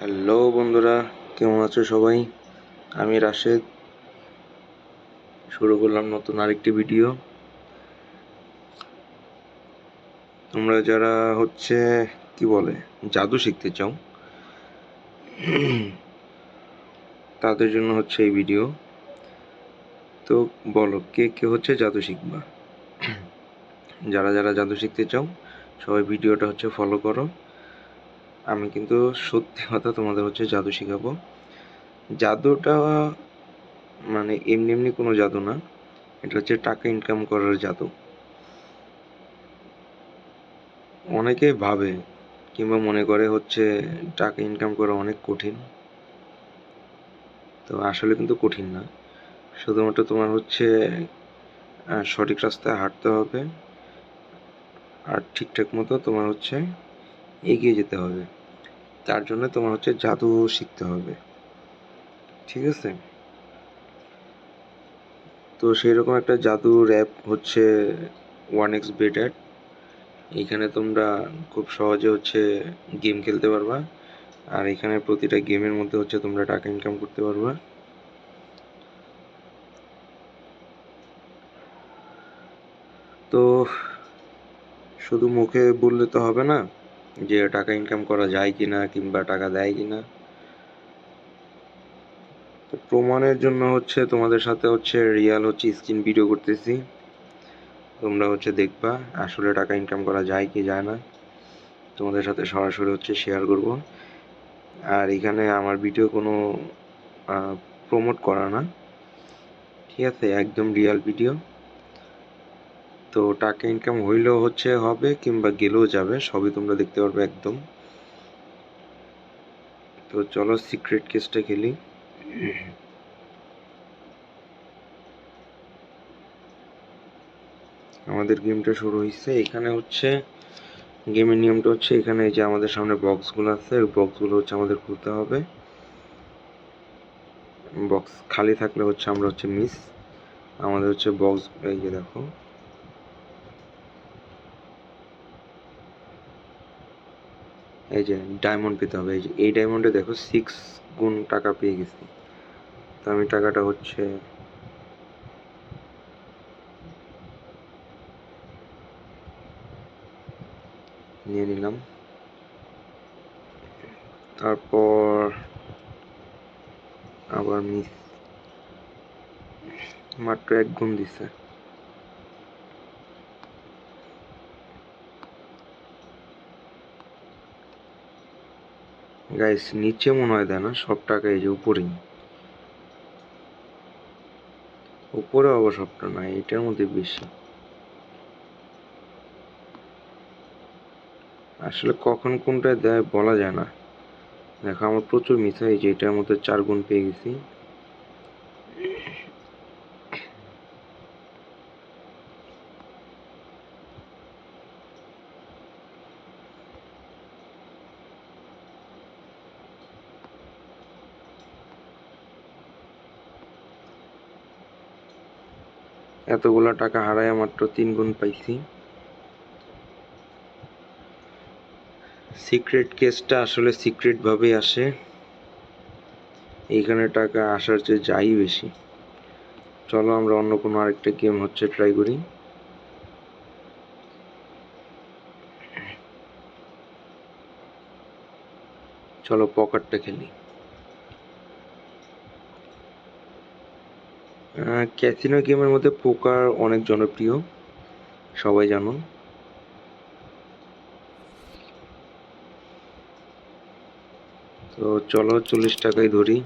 Hello বন্ধুরা, কেমন আছো সবাই? আমি রাশেদ। শুরু করলাম নতুন আরেকটি ভিডিও। তোমরা যারা হচ্ছে, কি বলে, জাদু শিখতে চাও, তাদের জন্য হচ্ছে এই ভিডিও। তো বলো, কে কে হচ্ছে জাদু শিখবা? যারা যারা জাদু শিখতে চাও, সবাই ভিডিওটা হচ্ছে ফলো করো। আমি কিন্তু সত্যি কথা তোমাদের হচ্ছে জাদু শেখাবো। জাদুটা মানে এমনি এমনি কোনো জাদু না, এটা হচ্ছে টাকা ইনকাম করার জাদু। অনেকে ভাবে কিংবা মনে করে হচ্ছে টাকা ইনকাম করা অনেক কঠিন। তো আসলে কিন্তু কঠিন না। শুধুমাত্র তোমার হচ্ছে সঠিক রাস্তায় হাঁটতে হবে। আর ঠিকঠাক মতো তোমার হচ্ছে এগিয়ে যেতে হবে। তার জন্য তোমার হচ্ছে জাদু শিখতে হবে। ঠিক আছে? তো সেই রকম একটা জাদু র্যাপ হচ্ছে ওয়ান এক্স বেটার এখানে তোমরা খুব সহজে হচ্ছে গেম খেলতে পারবা। আর এখানে প্রতিটা গেমের মধ্যে হচ্ছে তোমরা টাকা ইনকাম করতে পারবা। তো শুধু মুখে বললে তো হবে না। যে টাকা ইনকাম করা যায় কি না কিংবা টাকা দেয় কি না তো প্রমাণের জন্য হচ্ছে তোমাদের সাথে হচ্ছে রিয়াল হচ্ছে স্ক্রিন ভিডিও করতেছি। তোমরা হচ্ছে দেখবা আসলে টাকা ইনকাম করা যায় কি যায় না। তোমাদের সাথে সরাসরি হচ্ছে শেয়ার করব। আর এখানে আমার ভিডিও কোনো প্রমোট করা না। ঠিক আছে, একদম রিয়াল ভিডিও তো টাকা ইনকাম হইলেও হচ্ছে হবে কিংবা গেলেও যাবে, সবই তোমরা দেখতে পারবে একদম। তো চলো সিক্রেট কেসটা খেলি। আমাদের গেমটা শুরু হয়েছে এখানে হচ্ছে, গেমের নিয়মটা হচ্ছে এখানে যে আমাদের সামনে বক্সগুলো আছে, ওই বক্সগুলো হচ্ছে আমাদের খুলতে হবে। বক্স খালি থাকলে হচ্ছে আমরা হচ্ছে মিস আমাদের হচ্ছে বক্স এই যে দেখো। এই যে ডায়মন্ড পেতে হবে। এই যে, এই ডায়মন্ডে দেখো সিক্স গুণ টাকা পেয়ে গেছি। তো আমি টাকাটা হচ্ছে নিয়ে নিলাম। তারপর আবার মিস মাত্র এক গুণ দিছে। গাইস নিচে মনে হয় দেয় না সব টাকা এই যে উপরেই। উপরে আবার সবটা নাই এটার মধ্যে বেশি। আসলে কখন কোনটা দেয় বলা যায় না। দেখো, আমার প্রচুর মিস হয় যে এটার মধ্যে চার গুণ পেয়ে গেছি। এতগুলা টাকা হারায় মাত্র তিন গুণ পাইছি। সিক্রেট কেসটা আসলে সিক্রেট ভাবেই আসে। এইখানে টাকা আসার চেয়ে যাই বেশি। চলো আমরা অন্য কোনো আরেকটা গেম হচ্ছে ট্রাই করি। চলো পকারটা খেলি। ক্যাসিনো গেমের মধ্যে পোকার অনেক জনপ্রিয় সবাই জানো। তো চলো চল্লিশ টাকাই ধরি।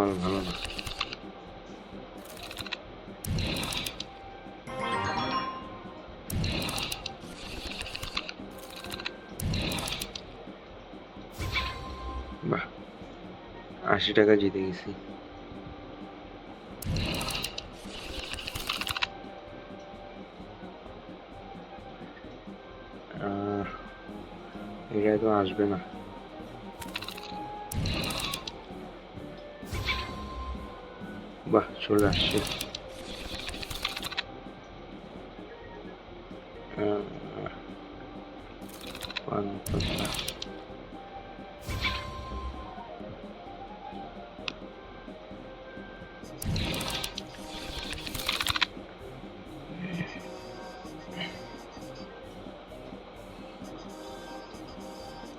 কপাল ভালো না। বাহ আশি টাকা জিতে গেছি। এটাই তো আসবে না। বাহ চলে আসছে আহ, পান্তা।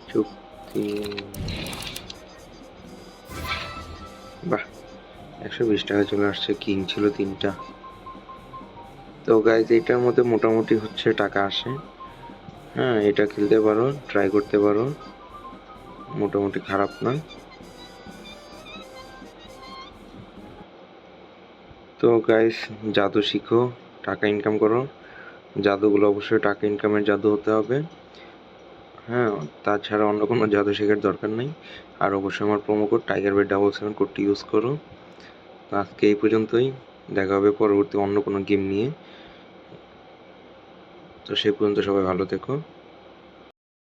চুক্তি বাহ একশো বিশ টাকা চলে আসছে, কিং ছিল তিনটা। তো গাইজ এটার মধ্যে মোটামুটি হচ্ছে টাকা আসে। হ্যাঁ এটা খেলতে পারো ট্রাই করতে পারো। মোটামুটি খারাপ না। তো গাইস জাদু শিখো, টাকা ইনকাম করো। জাদুগুলো অবশ্যই টাকা ইনকামের জাদু হতে হবে। হ্যাঁ তাছাড়া অন্য কোনো জাদু শেখার দরকার নেই। আর অবশ্যই আমার promo code tiger bed double seven কোডটি ইউজ করো। তো আজকে এই পর্যন্তই। দেখা হবে পরবর্তী অন্য কোনো গেম নিয়ে। তো সে পর্যন্ত সবাই ভালো থেকো।